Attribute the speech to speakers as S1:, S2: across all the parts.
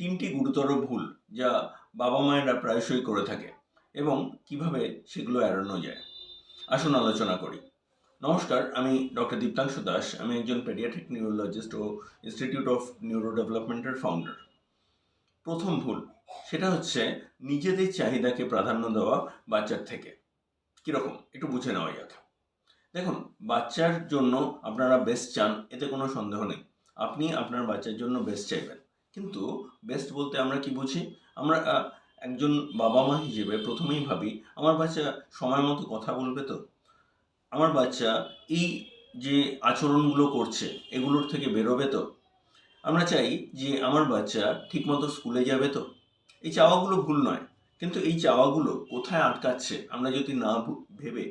S1: তিনটি গুরুতর ভুল যা বাবা মায়েরা প্রায়শই করে থাকে এবং কীভাবে সেগুলো এড়ানো যায়। আসুন আলোচনা করি। নমস্কার, আমি ডক্টর দীপ্তাংশু দাস, আমি একজন পেডিয়াট্রিক নিউরোলজিস্ট ও ইনস্টিটিউট অফ নিউরো ডেভেলপমেন্টের ফাউন্ডার প্রথম ভুল, সেটা হচ্ছে নিজেদের চাহিদাকে প্রাধান্য দেওয়া বাচ্চার থেকে। কীরকম? একটু বুঝে নেওয়া যাক। দেখুন, বাচ্চার জন্য আপনারা বেস্ট চান, এতে কোনো সন্দেহ নেই। আপনি আপনার বাচ্চার জন্য বেস্ট চাইবেন। কিন্তু বেস্ট বলতে আমরা কি বুঝি? আমরা একজন বাবা মা হিসেবে প্রথমেই ভাবি, আমার বাচ্চা সময় মতো কথা বলবে তো? আমার বাচ্চা এই যে আচরণগুলো করছে, এগুলোর থেকে বেরোবে তো? আমরা চাই যে আমার বাচ্চা ঠিকমতো স্কুলে যাবে তো? এই চাওয়াগুলো ভুল নয়, কিন্তু এই চাওয়াগুলো কোথায় আটকাচ্ছে, আমরা যদি না ভেবে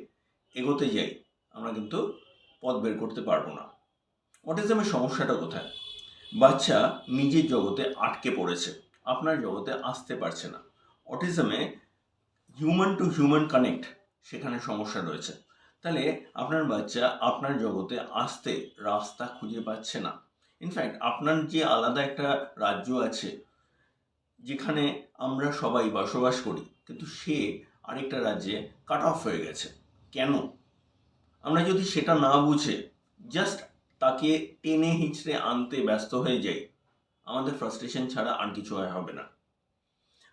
S1: এগোতে যাই, আমরা কিন্তু পথ বের করতে পারব না। অটিজমের সমস্যাটা কোথায়? বাচ্চা নিজের জগতে আটকে পড়েছে, আপনার জগতে আসতে পারছে না। অটিজমে হিউম্যান টু হিউম্যান কানেক্ট সেখানে সমস্যা রয়েছে। তাহলে আপনার বাচ্চা আপনার জগতে আসতে রাস্তা খুঁজে পাচ্ছে না। ইনফ্যাক্ট আপনার যে আলাদা একটা রাজ্য আছে, যেখানে আমরা সবাই বসবাস করি, কিন্তু সে আরেকটা রাজ্যে কাট অফ হয়ে গেছে। কেন? আমরা যদি সেটা না বুঝে জাস্ট তাকে টেনে হিঁচড়ে আনতে ব্যস্ত হয়ে যাই। আমাদের ফ্রাস্ট্রেশন ছাড়া আর কিছু আর হবে না।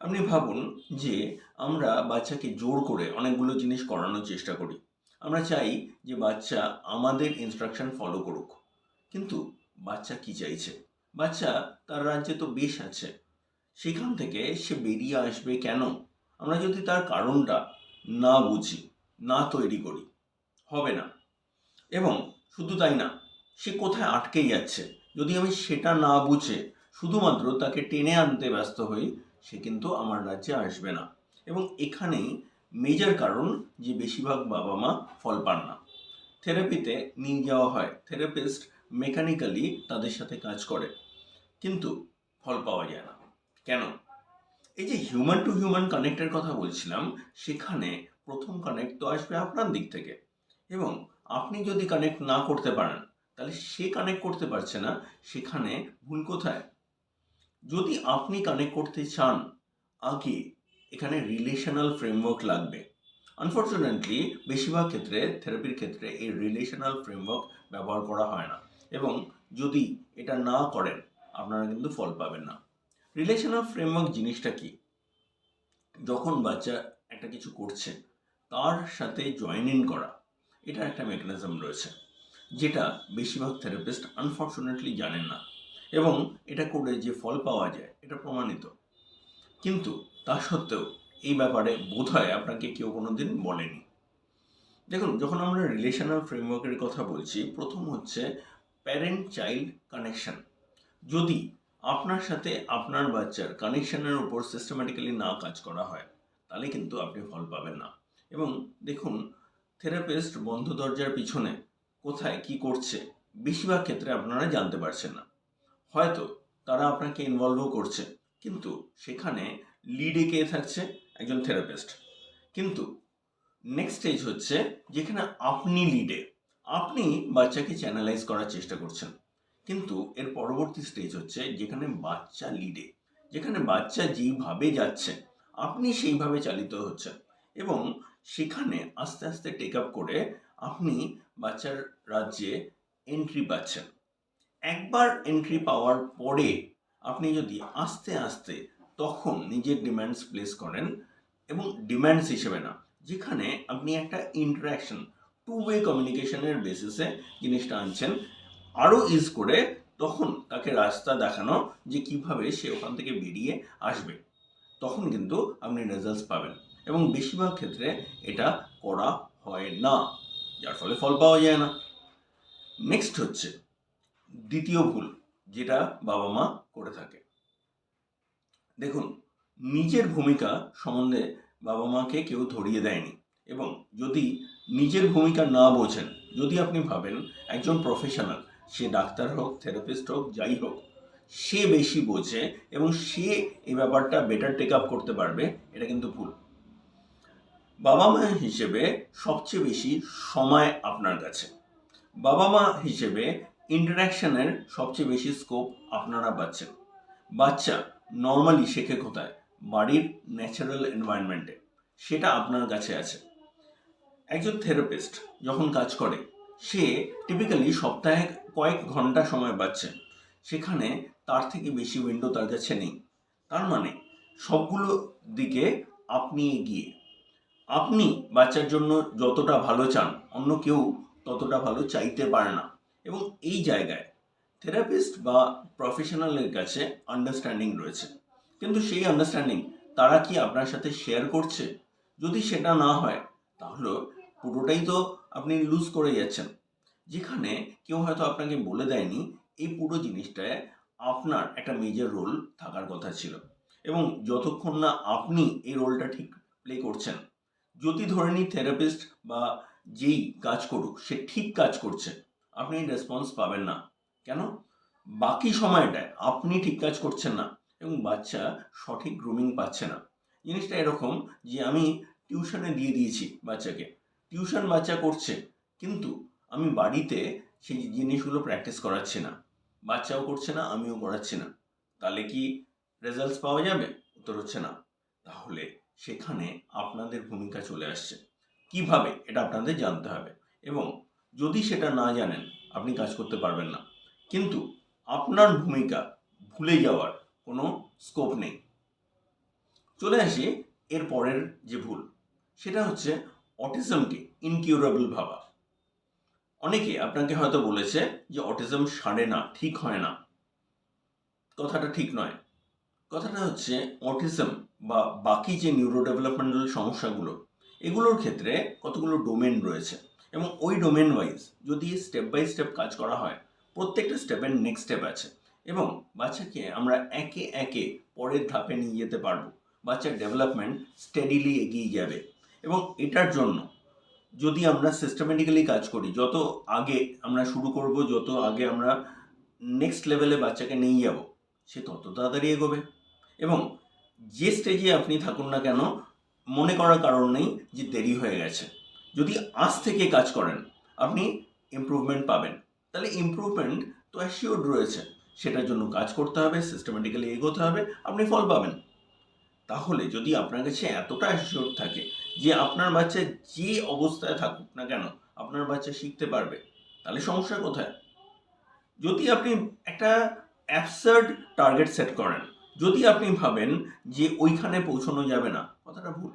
S1: আপনি ভাবুন যে আমরা বাচ্চাকে জোর করে অনেকগুলো জিনিস করানোর চেষ্টা করি। আমরা চাই যে বাচ্চা আমাদের ইনস্ট্রাকশন ফলো করুক। কিন্তু বাচ্চা কি চাইছে? বাচ্চা তার রাজ্যে তো বেশ আছে। সেখান থেকে সে বেরিয়ে আসবে কেন? আমরা যদি তার কারণটা না বুঝি, না তৈরি করি, হবে না। এবং শুধু তাই না সে কোথায় আটকে যাচ্ছে? যদি আমি সেটা না বুঝে শুধুমাত্র তাকে টেনে আনতে ব্যস্ত হই, সে কিন্তু আমার রাজ্যে আসবে না। এবং এখানেই মেজর কারণ যে বেশিরভাগ বাবা মা ফল পান না। থেরাপিতে নিয়ে যাওয়া হয়। থেরাপিস্ট মেকানিক্যালি তাদের সাথে কাজ করে। কিন্তু ফল পাওয়া যায় না। কেন? এই যে হিউম্যান টু হিউম্যান কানেক্টের কথা বলছিলাম, সেখানে প্রথম কানেক্ট তো আসবে আপনার দিক থেকে। এবং আপনি যদি কানেক্ট না করতে পারেন তাহলে সে কানেক্ট করতে পারছে না, সেখানে ভুল কোথায়? যদি আপনি কানেক্ট করতে চান, আগে এখানে রিলেশনাল ফ্রেমওয়ার্ক লাগবে। আনফর্চুনেটলি বেশিরভাগ ক্ষেত্রে থেরাপির ক্ষেত্রে এই রিলেশনাল ফ্রেমওয়ার্ক ব্যবহার করা হয় না। এবং যদি এটা না করেন, আপনারা কিন্তু ফল পাবেন না। রিলেশনাল ফ্রেমওয়ার্ক জিনিসটা কি? যখন বাচ্চা একটা কিছু করছে, তার সাথে জয়েন ইন করা, এটার একটা মেকানিজম রয়েছে। যেটা বেশিরভাগ থেরাপিস্ট আনফর্চুনেটলি জানেন না। এবং এটা করে যে ফল পাওয়া যায়, এটা প্রমাণিত। কিন্তু তা সত্ত্বেও এই ব্যাপারে বোধ হয় আপনাকে কেউ কোনো দিন বলেনি। দেখুন, যখন আমরা রিলেশনাল ফ্রেমওয়ার্কের কথা বলছি, প্রথম হচ্ছে প্যারেন্ট চাইল্ড কানেকশন যদি আপনার সাথে আপনার বাচ্চার কানেকশনের উপর সিস্টেম্যাটিক্যালি না কাজ করা হয়, তাহলে কিন্তু আপনি ফল পাবেন না। এবং দেখুন থেরাপিস্ট বন্ধ দরজার পিছনে কোথায় কি করছে, বেশিরভাগ ক্ষেত্রে আপনারা জানতে পারছেন না। হয়তো তারা আপনাকে ইনভলভও করছে, কিন্তু সেখানে লিডে কে থাকছে? একজন থেরাপিস্ট কিন্তু নেক্সট স্টেজ হচ্ছে যেখানে আপনি লিডে আপনি বাচ্চাকে চ্যানেলাইজ করার চেষ্টা করছেন, কিন্তু এর পরবর্তী স্টেজ হচ্ছে যেখানে বাচ্চা লিডে যেখানে বাচ্চা যেইভাবে যাচ্ছে, আপনি সেইভাবে চালিত হচ্ছেন এবং সেখানে আস্তে আস্তে টেক আপ করে আপনি বাচ্চার রাজ্যে এন্ট্রি পাচ্ছেন। একবার এন্ট্রি পাওয়ার পরে আপনি যদি আস্তে আস্তে তখন নিজের ডিম্যান্ডস প্লেস করেন এবং ডিম্যান্ডস হিসেবে না, যেখানে আপনি একটা ইন্টারাকশন টু ওয়ে কমিউনিকেশনের বেসিসে জিনিসটা আনছেন আরও ইজ করে তখন তাকে রাস্তা দেখানো যে কীভাবে সে ওখান থেকে বেরিয়ে আসবে। তখন কিন্তু আপনি রেজাল্টস পাবেন এবং বেশিরভাগ ক্ষেত্রে এটা করা হয় না। যার ফলে ফল পাওয়া যায় না। নেক্সট হচ্ছে দ্বিতীয় ভুল, যেটা বাবা মা করে থাকে। দেখুন, নিজের ভূমিকা সম্বন্ধে বাবা মাকে কেউ ধরিয়ে দেয়নি এবং যদি নিজের ভূমিকা না বোঝেন, যদি আপনি ভাবেন একজন প্রফেশনাল সে ডাক্তার হোক থেরাপিস্ট হোক, যাই হোক, সে বেশি বোঝে এবং সে এই ব্যাপারটা বেটার টেক আপ করতে পারবে, এটা কিন্তু ভুল। বাবা মা হিসেবে সবচেয়ে বেশি সময় আপনার কাছে। বাবা মা হিসেবে ইন্টারাকশনের সবচেয়ে বেশি স্কোপ আপনারা পাচ্ছেন। বাচ্চা নর্মালি শেখে কোথায়? বাড়ির ন্যাচারাল এনভায়রনমেন্টে সেটা আপনার কাছে আছে। একজন থেরাপিস্ট যখন কাজ করে, সে টিপিক্যালি সপ্তাহে কয়েক ঘণ্টা সময় পাচ্ছে। সেখানে তার থেকে বেশি উইন্ডো তার কাছে নেই। তার মানে সবগুলো দিকে আপনি এগিয়ে। আপনি বাচ্চার জন্য যতটা ভালো চান, অন্য কেউ ততটা ভালো চাইতে পারে না। এবং এই জায়গায় থেরাপিস্ট বা প্রফেশনালের কাছে আন্ডারস্ট্যান্ডিং রয়েছে। কিন্তু সেই আন্ডারস্ট্যান্ডিং তারা কি আপনার সাথে শেয়ার করছে? যদি সেটা না হয়, তাহলে পুরোটাই তো আপনি লুজ করে যাচ্ছেন। যেখানে কেউ হয়তো আপনাকে বলে দেয়নি, এই পুরো জিনিসটায় আপনার একটা মেজর রোল থাকার কথা ছিল। এবং যতক্ষণ না আপনি এই রোলটা ঠিক প্লে করছেন যদি ধরে নিই থেরাপিস্ট বা যেই কাজ করুক, সে ঠিক কাজ করছে, আপনি রেসপন্স পাবেন না। কেন? বাকি সময়টায় আপনি ঠিক কাজ করছেন না এবং বাচ্চা সঠিক গ্রুমিং পাচ্ছে না। জিনিসটা এরকম যে আমি টিউশনে দিয়ে দিয়েছি বাচ্চাকে। টিউশন বাচ্চা করছে, কিন্তু আমি বাড়িতে সেই জিনিসগুলো প্র্যাকটিস করাচ্ছি না। বাচ্চাও করছে না, আমিও করাচ্ছি না। তাহলে কি রেজাল্টস পাওয়া যাবে? উত্তর হচ্ছে না। তাহলে সেখানে আপনাদের ভূমিকা চলে আসছে। কীভাবে? এটা আপনাদের জানতে হবে। এবং যদি সেটা না জানেন, আপনি কাজ করতে পারবেন না। কিন্তু আপনার ভূমিকা ভুলে যাওয়ার কোনো স্কোপ নেই। চলে আসি এর পরের যে ভুল, সেটা হচ্ছে অটিজমকে ইনকিউরেবল ভাবা। অনেকে আপনাকে হয়তো বলেছে যে অটিজম সারে না, ঠিক হয় না। কথাটা ঠিক নয়। কথাটা হচ্ছে অটিজম বা বাকি যে নিউরো ডেভেলপমেন্টাল সমস্যাগুলো, এগুলোর ক্ষেত্রে কতগুলো ডোমেন রয়েছে এবং ওই ডোমেন ওয়াইজ যদি স্টেপ বাই স্টেপ কাজ করা হয়, প্রত্যেকটা স্টেপের নেক্সট স্টেপ আছে এবং বাচ্চাকে আমরা একে একে পরের ধাপে নিয়ে যেতে পারব। বাচ্চার ডেভেলপমেন্ট স্টেডিলি এগিয়ে যাবে এবং এটার জন্য যদি আমরা সিস্টেমেটিক্যালি কাজ করি, যত আগে আমরা শুরু করব, যত আগে আমরা নেক্সট লেভেলে বাচ্চাকে নিয়ে যাব, সে তত তাড়াতাড়ি এগোবে এবং যে স্টেজে আপনি থাকুন না কেন, মনে করার কারণ নেই যে দেরি হয়ে গেছে। যদি আজ থেকে কাজ করেন, আপনি ইমপ্রুভমেন্ট পাবেন। তাহলে ইমপ্রুভমেন্ট তো অ্যাসিওর্ড রয়েছে। সেটার জন্য কাজ করতে হবে সিস্টেমেটিক্যালি এগোতে হবে, আপনি ফল পাবেন। তাহলে যদি আপনার কাছে এতটা অ্যাসিওর থাকে যে আপনার বাচ্চা যে অবস্থায় থাকুক না কেন, আপনার বাচ্চা শিখতে পারবে, তাহলে সমস্যা কোথায়? যদি আপনি একটা অ্যাবসার্ড টার্গেট সেট করেন যদি আপনি ভাবেন যে ওইখানে পৌঁছানো যাবে না, কথাটা ভুল।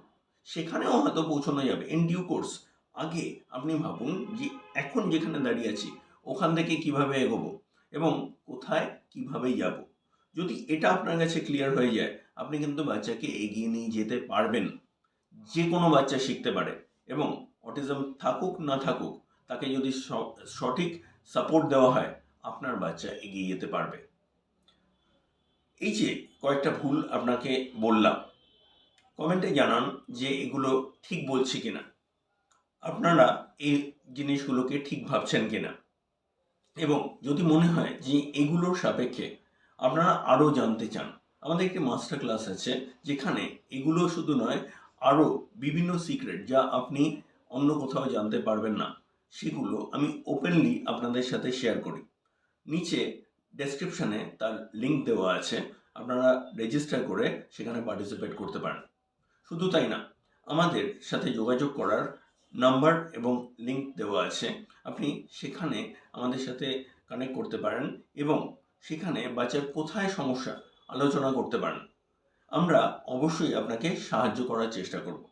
S1: সেখানেও হয়তো পৌঁছানো যাবে ইন ডিউ কোর্স আগে আপনি ভাবুন যে এখন যেখানে দাঁড়িয়ে আছি, ওখান থেকে কীভাবে এগোবো এবং কোথায় কীভাবে যাব। যদি এটা আপনার কাছে ক্লিয়ার হয়ে যায়, আপনি কিন্তু বাচ্চাকে এগিয়ে নিয়ে যেতে পারবেন। যে কোনো বাচ্চা শিখতে পারে এবং অটিজম থাকুক না থাকুক, তাকে যদি সঠিক সাপোর্ট দেওয়া হয়, আপনার বাচ্চা এগিয়ে যেতে পারবে। এই যে কয়েকটা ভুল আপনাকে বললাম। কমেন্টে জানান যে এগুলো ঠিক বলছি কিনা। আপনারা এই জিনিসগুলোকে ঠিক ভাবছেন কিনা। এবং যদি মনে হয় যে এগুলোর সাপেক্ষে আপনারা আরও জানতে চান, আমাদের একটি মাস্টার ক্লাস আছে যেখানে এগুলো শুধু নয়, আরও বিভিন্ন সিক্রেট যা আপনি অন্য কোথাও জানতে পারবেন না, সেগুলো আমি ওপেনলি আপনাদের সাথে শেয়ার করি। নিচে ডেসক্রিপশানে তার লিংক দেওয়া আছে। আপনারা রেজিস্টার করে সেখানে পার্টিসিপেট করতে পারেন। শুধু তাই না, আমাদের সাথে যোগাযোগ করার নাম্বার এবং লিংক দেওয়া আছে। আপনি সেখানে আমাদের সাথে কানেক্ট করতে পারেন এবং সেখানে বাচ্চার কোথায় সমস্যা আলোচনা করতে পারেন। আমরা অবশ্যই আপনাকে সাহায্য করার চেষ্টা করব।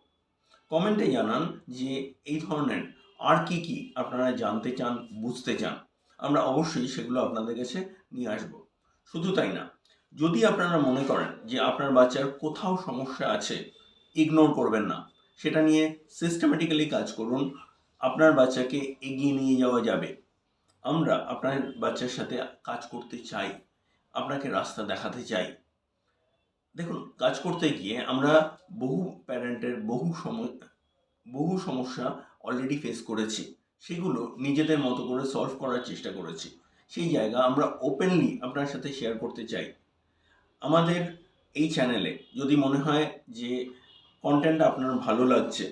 S1: কমেন্টে জানান যে এই ধরনের আর কি কি আপনারা জানতে চান, বুঝতে চান, আমরা অবশ্যই সেগুলো আপনাদের কাছে নিয়ে আসব। শুধু তাই না যদি আপনারা মনে করেন যে আপনার বাচ্চার কোথাও সমস্যা আছে ইগনোর করবেন না। সেটা নিয়ে সিস্টেমেটিক্যালি কাজ করুন। আপনার বাচ্চাকে এগিয়ে নিয়ে যাওয়া যাবে। আমরা আপনার বাচ্চার সাথে কাজ করতে চাই। আপনাকে রাস্তা দেখাতে চাই। দেখুন, কাজ করতে গিয়ে আমরা বহু প্যারেন্টের বহু সময়, বহু সমস্যা অলরেডি ফেস করেছি। সেগুলো নিজেদের মতো করে সলভ করার চেষ্টা করেছি। সেই জায়গা আমরা ওপেনলি আপনার সাথে শেয়ার করতে চাই। আমাদের এই চ্যানেলে যদি মনে হয় যে কন্টেন্ট আপনার ভালো লাগছে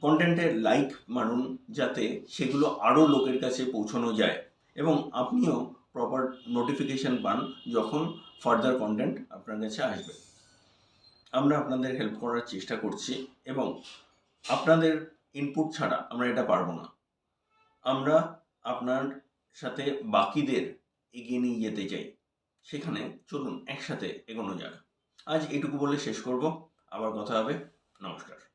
S1: কন্টেন্টে লাইক মারুন যাতে সেগুলো আরও লোকের কাছে পৌঁছানো যায় এবং আপনিও প্রপার নোটিফিকেশান পান যখন ফার্দার কন্টেন্ট আপনার কাছে আসবে। আমরা আপনাদের হেল্প করার চেষ্টা করছি এবং আপনাদের ইনপুট ছাড়া আমরা এটা পারব না। আমরা আপনার সাথে বাকিদের এগিয়ে নিয়ে যেতে চাই। সেখানে চলুন একসাথে এগোনো যাক। আজ এটুকু বলে শেষ করব। আবার কথা হবে। নমস্কার।